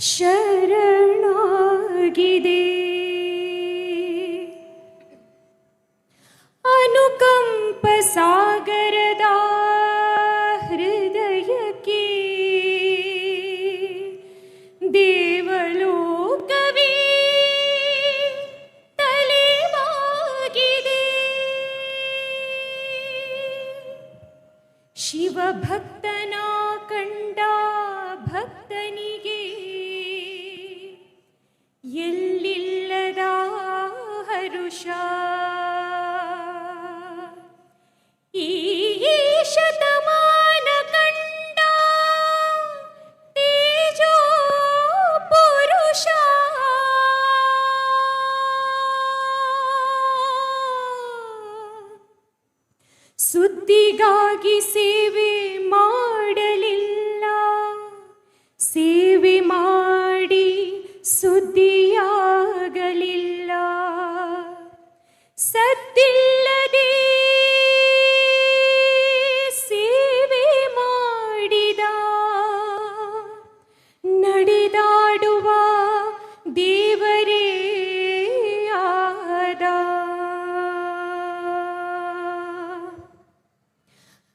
ಶರಣಾಗಿದೆ. ಅನುಕಂಪ ಸಾಗರದ ಹೃದಯಕ್ಕೆ के ತಲೆವಾಗಿದೆ. ಶಿವಭಕ್ತನ ಕಂಡ ಭಕ್ತನಿಗೆ ಎಲ್ಲಿಲ್ಲದ ಹರುಷ ಈ ಶತಮಾನ ಕಂಡ ತೇಜೋ ಪುರುಷ ಸುದ್ದಿಗಾಗಿ ಸೇವೆ ಸದ್ದಿಲ್ಲದೆ ಸೇವೆ ಮಾಡಿದ ನಡೆದಾಡುವ ದೇವರೇ ಆದ.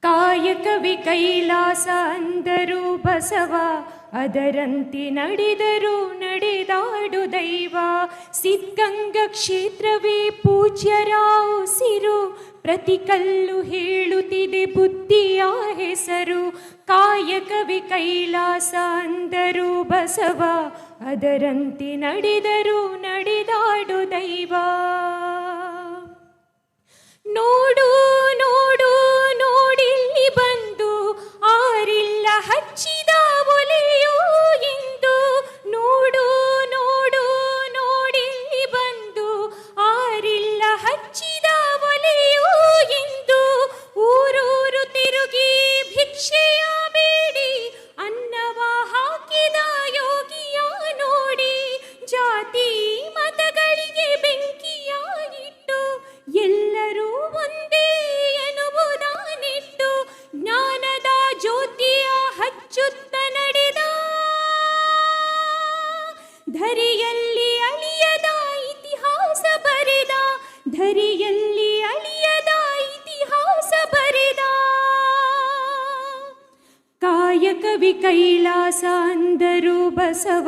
ಕಾಯಕವಿ ಕೈಲಾಸ ಅಂದರು ಬಸವ ಅದರಂತೆ ನಡೆದರು ನಡೆದಾಡು ದೈವ. ಸಿದ್ಧಗಂಗ ಕ್ಷೇತ್ರವೇ ಪೂಜ್ಯರ ಉಸಿರು ಪ್ರತಿ ಕಲ್ಲು ಹೇಳುತ್ತಿದೆ ಬುದ್ಧಿಯ ಹೆಸರು. ಕಾಯಕವಿ ಕೈಲಾಸ ಅಂದರು ಬಸವ. ಅದರಂತೆ ನಡೆದರು ನಡೆದಾಡು ದೈವ. ನೋಡು ಧರಿಯಲ್ಲಿ ಅಳಿಯದ ಇತಿಹಾಸ ಬರೆದ, ಧರಿಯಲ್ಲಿ ಅಳಿಯದ ಇತಿಹಾಸ ಬರೆದ. ಕಾಯಕವಿ ಕೈಲಾಸ ಅಂದರು ಬಸವ,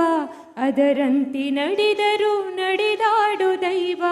ಅದರಂತೆ ನಡೆದರು ನಡೆದಾಡು ದೈವ.